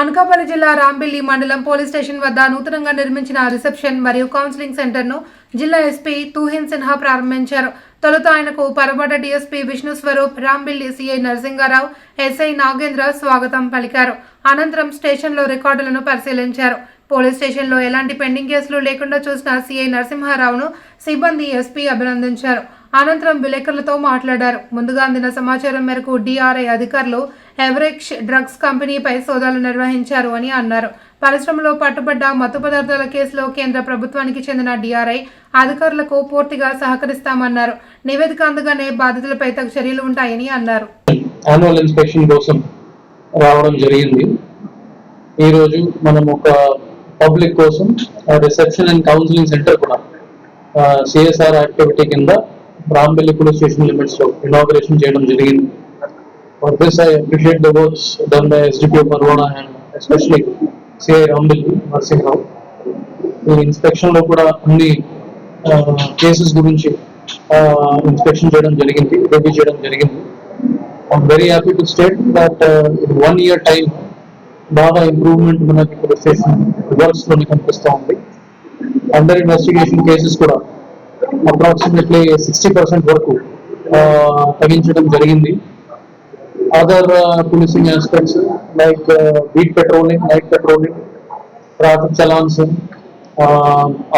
అనకాపల్లి జిల్లా రాంబిల్లి మండలం police station వద్ద నూతనంగా నిర్మించిన రిసెప్షన్ మరియు కౌన్సిలింగ్ సెంటర్ను జిల్లా ఎస్పీ తూహిన్ సిన్హా ప్రారంభించారు. తొలుత ఆయనకు Parawada DSP Vishnu Swaroop Rambilli CI Narasingarao SI Nagendra స్వాగతం పలికారు. అనంతరం స్టేషన్లో రికార్డులను పరిశీలించారు. పోలీస్ స్టేషన్లో ఎలాంటి పెండింగ్ కేసులు లేకుండా చూసిన సిఐ నరసింహారావును సిబ్బంది ఎస్పీ అభినందించారు. అనంతరం విలేకరులతో మాట్లాడారు. ముందుగా అందిన సమాచారం మేరకు డిఆర్ఐ అధికారులు ఎవరెక్స్ డ్రగ్స్ కంపెనీపై సోదాలు నిర్వహించారు అని అన్నారు. పరిశ్రమలో పట్టుబడ్డ మత్తు పదార్థాల కేసులో కేంద్ర ప్రభుత్వానికి చెందిన డిఆర్ఐ అధికారులకు పూర్తిగా సహకరిస్తామన్నారు. నివేదిక అందగానే బాధితులపై తగు చర్యలు ఉంటాయని అన్నారు. యాన్యువల్ ఇన్స్పెక్షన్ కోసం రావడం జరిగింది. ఈరోజు మనం ఒక పబ్లిక్ కోసం రిసెప్షన్ అండ్ కౌన్సిలింగ్ సెంటర్ కూడా సిఎస్ఆర్ యాక్టివిటీ కింద రాంబెల్లి పోలీస్ స్టేషన్ లిమిట్స్లో లో ఇనాగరేషన్ చేయడం జరిగింది. For this I appreciate the works done by SDPO Parvana and especially CI Rambilli Narasimharao ఈ ఇన్స్పెక్షన్లో కూడా అన్ని కేసెస్ గురించి ఇన్స్పెక్షన్ చేయడం జరిగింది రివ్యూ చేయడం జరిగింది. I'm very happy to state that one year time బాగా ఇంప్రూవ్మెంట్ మనకి పోలీస్ స్టేషన్ వర్క్స్ కనిపిస్తూ ఉంది. అండర్ ఇన్వెస్టిగేషన్ కేసెస్ కూడా అప్రాక్సిమేట్లీ సిక్స్టీ పర్సెంట్ వరకు తగ్గించడం జరిగింది. Other policing aspects like beat patrolling night patrolling traffic challans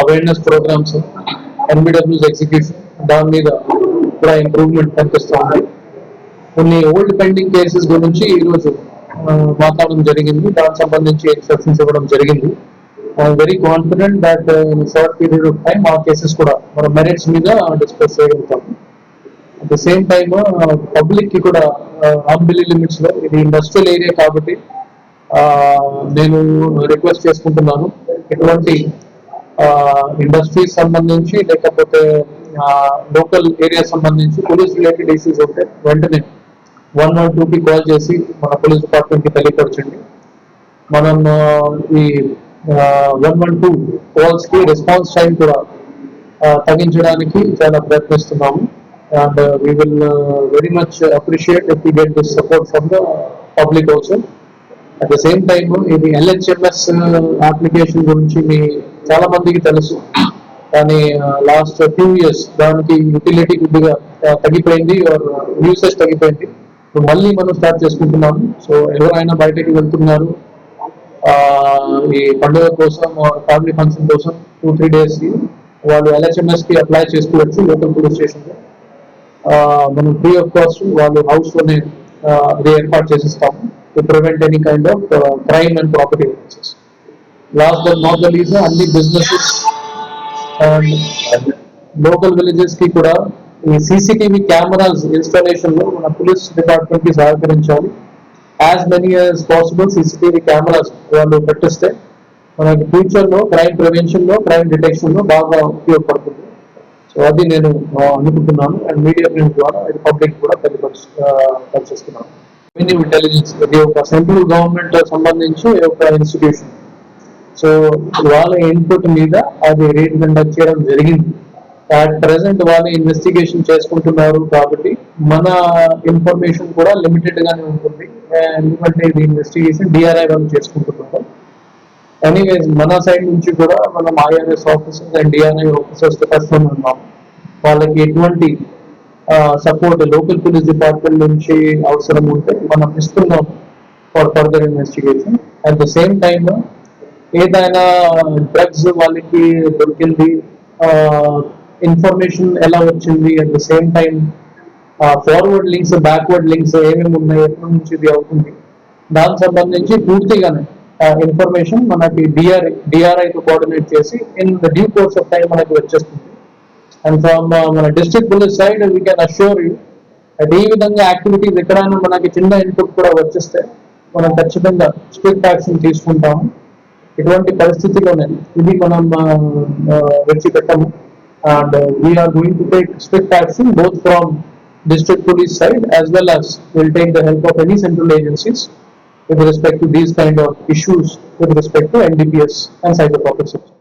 awareness programmes NBWs execution దాని మీద కూడా ఇంప్రూవ్మెంట్ కనిపిస్తూ ఉన్నాయి కొన్ని ఓల్డ్ పెండింగ్ కేసెస్ గురించి ఈరోజు మాట్లాడడం జరిగింది. దానికి సంబంధించి ఇన్స్ట్రక్షన్స్ ఇవ్వడం జరిగింది. I'm very confident that in short period of time ఆ కేసెస్ కూడా మన మెరిట్స్ మీద డిస్కస్ చేయగలుగుతాం. ద సేమ్ టైమ్ పబ్లిక్కి కూడా uh, అంబిలీ లిమిట్స్లో ఇది ఇండస్ట్రియల్ ఏరియా కాబట్టి uh, నేను రిక్వెస్ట్ చేసుకుంటున్నాను. ఎటువంటి uh, ఇండస్ట్రీస్ సంబంధించి లేకపోతే లోకల్ ఏరియా సంబంధించి పోలీస్ రిలేటెడ్ ఇష్యూస్ ఉంటే వెంటనే వన్ వన్ టూకి కాల్ చేసి మన పోలీస్ డిపార్ట్మెంట్కి తెలియపరచండి. మనం ఈ వన్ వన్ టూ కాల్స్కి రెస్పాన్స్ టైం కూడా తగ్గించడానికి చాలా ప్రయత్నిస్తున్నాము. And we will very much appreciate if you get this support from the public also at the same time ఇది ఎల్హెచ్ఎంఎస్ అప్లికేషన్ uh, గురించి మీ చాలా మందికి తెలుసు. కానీ లాస్ట్ ఫ్యూ ఇయర్స్ దానికి యూటిలిటీ కొద్దిగా ఆ, తగ్గిపోయింది యూసేజ్ uh, తగ్గిపోయింది. మళ్ళీ మనం స్టార్ట్ చేసుకుంటున్నాము. సో ఎవరైనా బయటకి వెళ్తున్నారు ఈ పండుగ కోసం ఫ్యామిలీ ఫంక్షన్ కోసం టూ త్రీ డేస్కి వాళ్ళు ఎల్హెచ్ఎంఎస్కి అప్లై చేసుకోవచ్చు లోకల్ పోలీస్ స్టేషన్లో మనం ఫ్రీ ఆఫ్ కాస్ట్ వాళ్ళు హౌస్లోనే అది ఏర్పాటు చేసిస్తాము. To prevent any kind of crime and property offences last but not the least అన్ని బిజినెసెస్ అండ్ లోకల్ విలేజెస్కి కూడా ఈ సీసీటీవీ కెమెరాస్ ఇన్స్టాలేషన్లో మన పోలీస్ డిపార్ట్మెంట్కి సహకరించాలి. As many as possible CCTV cameras వాళ్ళు పెట్టిస్తే మనకి ఫ్యూచర్లో క్రైమ్ ప్రివెన్షన్లో క్రైమ్ డిటెక్షన్లో బాగా ఉపయోగపడుతుంది. సో అది నేను అనుకుంటున్నాను. అండ్ మీడియా ప్రింట్ ద్వారా ఇది పబ్లిక్ కూడా తెలియపరుచు పరిచేస్తున్నాను రెవెన్యూ ఇంటెలిజెన్స్ ఇది ఒక సెంట్రల్ గవర్నమెంట్ సంబంధించి ఒక ఇన్స్టిట్యూషన్ సో వాళ్ళ ఇన్పుట్ మీద అది రేట్ కండక్ట్ చేయడం జరిగింది. అట్ ప్రెసెంట్ వాళ్ళు ఇన్వెస్టిగేషన్ చేసుకుంటున్నారు కాబట్టి మన ఇన్ఫర్మేషన్ కూడా లిమిటెడ్ గానే ఉంటుంది. ఎందుకంటే ఇది ఇన్వెస్టిగేషన్ డిఆర్ఐ వాళ్ళు చేసుకుంటున్నారు. ఎనీవేస్ మన సైడ్ నుంచి కూడా మనం IRS officers and DRI officers కష్టం ఉన్నాం. వాళ్ళకి ఎటువంటి సపోర్ట్ లోకల్ పోలీస్ డిపార్ట్మెంట్ నుంచి అవసరం ఉంటే మనం ఇస్తున్నాం for further investigation at the same time ఏదైనా డ్రగ్స్ వాళ్ళకి దొరికింది ఇన్ఫర్మేషన్ ఎలా వచ్చింది at the same time forward links backward links ఏమేమి ఉన్నాయి ఎప్పటి నుంచి ఇది అవుతుంది. దానికి సంబంధించి పూర్తిగానే ఇన్ఫర్మేషన్ మనకి డిఆర్ఐ డిఆర్ఐతో కోఆర్డినేట్ చేసి in the due course of time మనకి వచ్చేస్తుంది. అండ్ ఫ్రమ్ uh, మన district police side we can assure you at ఈ విధంగా యాక్టివిటీస్ ఎక్కడైనా మనకి చిన్న ఇన్పుట్ కూడా వచ్చేస్తే మనం ఖచ్చితంగా స్ట్రిక్ట్ యాక్షన్ తీసుకుంటాము. ఇటువంటి పరిస్థితిలోనే ఇది మనం విడిచిపెట్టము and we are going to take strict action both from district police side as well as will take the help of any central agencies. With respect to these kind of issues with respect to NDPS and cyber property.